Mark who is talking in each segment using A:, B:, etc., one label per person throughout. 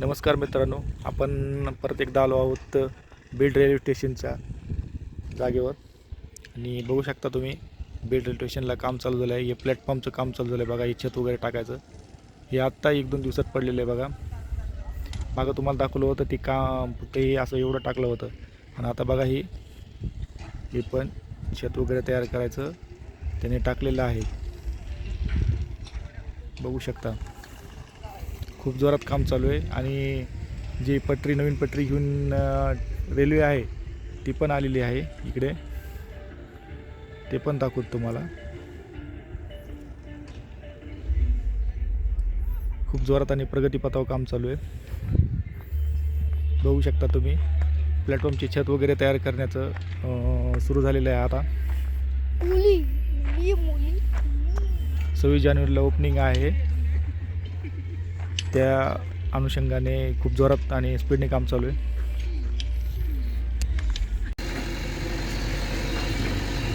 A: नमस्कार मित्रांनो आपण परत एकदा आलो आहोत बीड रेल्वे स्टेशनच्या जागेवर. आणि बघू शकता तुम्ही बीड रेल्वे स्टेशनला काम चालू झालं आहे हे प्लॅटफॉर्मचं काम चालू झालं आहे बघा हे छत वगैरे टाकायचं. हे आत्ता एक दोन दिवसात पडलेलं आहे बघा. मागं तुम्हाला दाखवलं होतं ते काम ते असं एवढं टाकलं होतं. आणि आता बघा ही हे पण छत वगैरे तयार करायचं. त्याने टाकलेलं आहे. बघू शकता. खूप जोरात काम चालू आहे. आणि जी पटरी नवीन पटरी घेऊन रेल्वे आहे ती पण आलेली आहे इकडे. ते पण दाखवतो तुम्हाला. खूप जोरात आणि प्रगतीपथावर काम चालू आहे. बघू शकता तुम्ही प्लॅटफॉर्मची छत वगैरे तयार करण्याचं सुरू झालेलं आहे आता. सव्वीस जानेवारीला ओपनिंग आहे. त्या अनुषंगाने खूप जोरात आणि स्पीडने काम चालू आहे.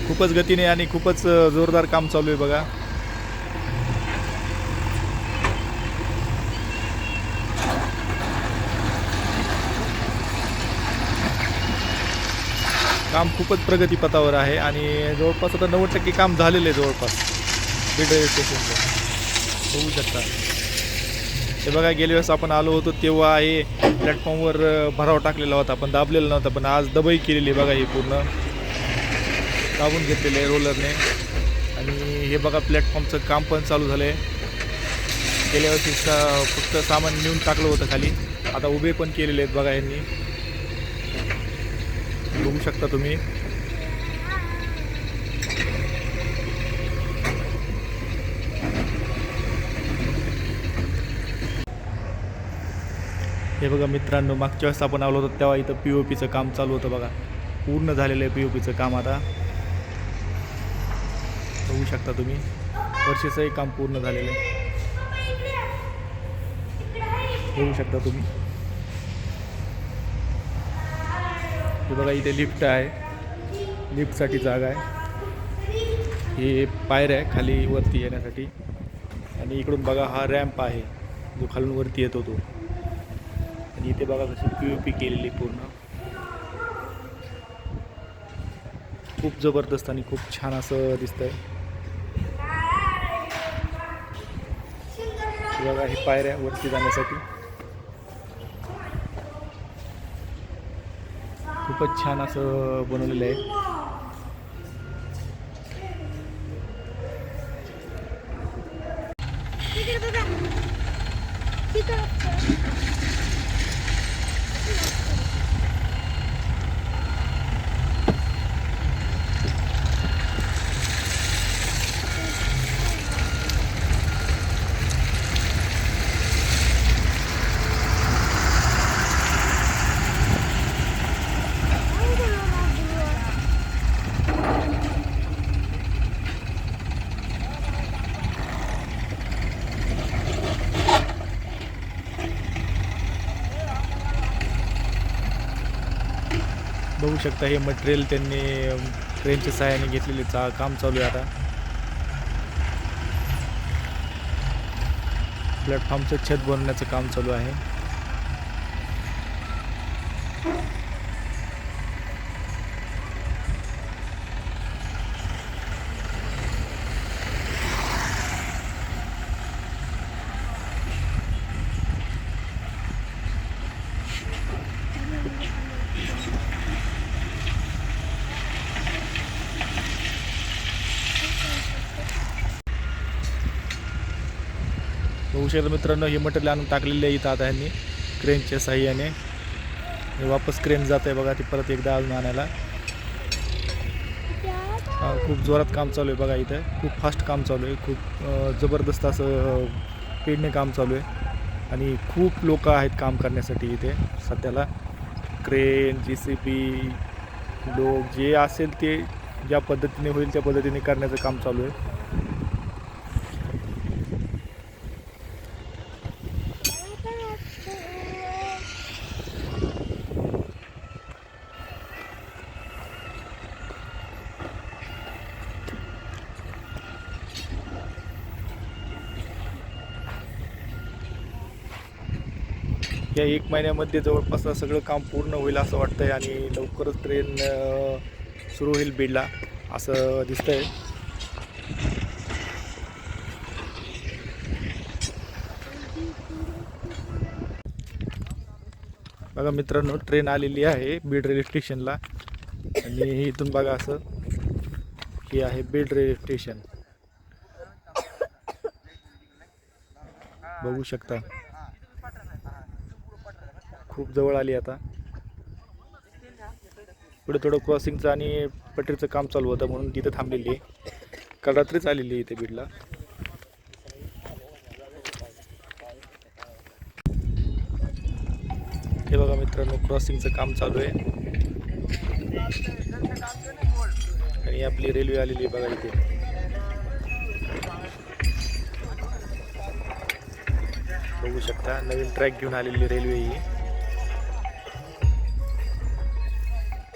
A: खूपच गतीने आणि खूपच जोरदार काम चालू आहे बघा. काम खूपच प्रगतीपथावर आहे आणि जवळपास आता नव्वद टक्के काम झालेलं आहे जवळपास. बीड रेल्वे स्टेशनचं बघू शकता. हे बघा गेल्या वेळेस आपण आलो होतो तेव्हा हे प्लॅटफॉर्मवर भराव टाकलेला होता पण दाबलेला नव्हता पण आज दबाई केलेली आहे बघा ही पूर्ण. दाबून घेतलेलं आहे रोलरने. आणि हे बघा प्लॅटफॉर्मचं काम पण चालू झालं आहे गेल्या वर्षी सा- फक्त सामान नेऊन टाकलं होतं खाली. आता उभे पण केलेले आहेत बघा यांनी. बघू शकता तुम्ही. हे बघा मित्रांनो मागच्या वेळेस आपण आलो होतो तेव्हा इथं पी ओ पीचं काम चालू होतं बघा. पूर्ण झालेलं आहे पी ओ पीचं काम आता. बघू शकता तुम्ही वर्षेचंही काम पूर्ण झालेलं आहे. बघू शकता तुम्ही. हे बघा इथे लिफ्ट आहे. लिफ्टसाठी जागा आहे. हे पायऱ्या आहे खाली वरती येण्यासाठी. आणि इकडून बघा हा रॅम्प आहे जो खालून वरती येतो तो. आणि इथे बघा कशी पी ओ पी केलेली पूर्ण. खूप जबरदस्त आणि खूप छान असं दिसतंय. बघा हे पायऱ्या वरती जाण्यासाठी. खूपच छान असं बनवलेलं आहे.
B: बघू
A: शकता हे मटेरियल त्यांनी ट्रेनच्या सहाय्याने घेतलेले चा काम चालू आहे आता. प्लॅटफॉर्मचं छत बनवण्याचं काम चालू आहे. बघू शकता मित्रांनो हे मटेरियल आणून टाकलेलं आहे इथं आता ह्यांनी. क्रेनच्या साह्याने. वापस क्रेन जात आहे बघा ती परत एकदा अजून आणायला. खूप जोरात काम चालू आहे बघा इथं. खूप फास्ट काम चालू आहे. खूप जबरदस्त असं पेडणे काम चालू आहे. आणि खूप लोक आहेत काम करण्यासाठी इथे सध्याला. क्रेन जी सी पी लोक जे असेल ते ज्या पद्धतीने होईल त्या पद्धतीने करण्याचं काम चालू आहे. या एक महिन्यामध्ये जवळपास सगळं काम पूर्ण होईल असं वाटतंय आणि लवकरच ट्रेन सुरू होईल बीडला असं दिसतंय. बघा मित्रांनो ट्रेन आलेली आहे बीड रेल्वे स्टेशनला आणि इथून बघा असं हे आहे बीड रेल्वे स्टेशन बघू शकता. खूप जवळ आली आता. पुढे थोडं क्रॉसिंगचं आणि पटरीचं काम चालू होतं म्हणून तिथं थांबलेली आहे. काल रात्रीच आलेली आहे इथे बीडला. हे बघा मित्रांनो क्रॉसिंगचं काम चालू आहे. आणि आपली रेल्वे आलेली आहे बघा इथे. बघू शकता नवीन ट्रॅक घेऊन आलेली रेल्वे ही.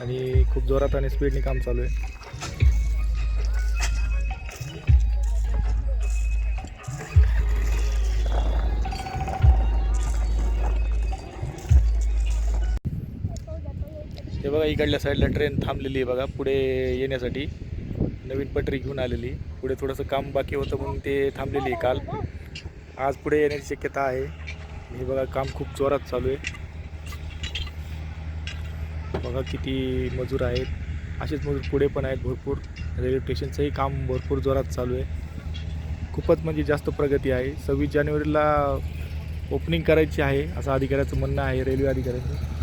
A: आणि खूप जोरात आणि स्पीडने काम चालू आहे. हे बघा इकडल्या साईडला ट्रेन थांबलेली आहे बघा पुढे येण्यासाठी. नवीन पटरी घेऊन आलेली. पुढे थोडंसं काम बाकी होतं म्हणून ते थांबलेली आहे काल. आज पुढे येण्याची शक्यता आहे. हे बघा काम खूप जोरात चालू आहे. बघा किती मजूर आहेत असेच मजूर पुढे पण आहेत भरपूर. रेल्वे स्टेशनचंही काम भरपूर जोरात चालू आहे. खूपच म्हणजे जास्त प्रगती आहे. सव्वीस जानेवारीला ओपनिंग करायची आहे असं अधिकाऱ्याचं म्हणणं आहे रेल्वे अधिकाऱ्याचं.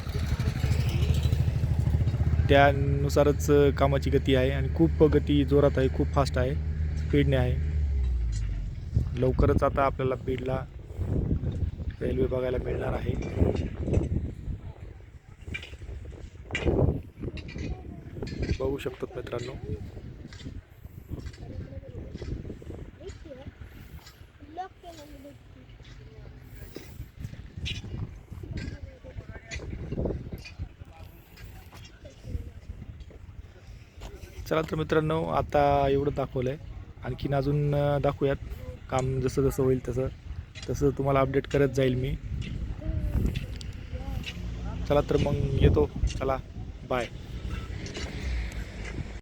A: त्यानुसारच कामाची गती आहे आणि खूप गती जोरात आहे खूप फास्ट आहे स्पीडने आहे. लवकरच आता आपल्याला बीडला रेल्वे बघायला मिळणार आहे. बघू शकतात मित्रांनो. चला तर मित्रांनो आता एवढं दाखवलं आहे आणखीन अजून दाखवूयात. काम जसं जसं होईल तसं. तसं तुम्हाला अपडेट करत जाईल मी. चला तर मग येतो. चला बाय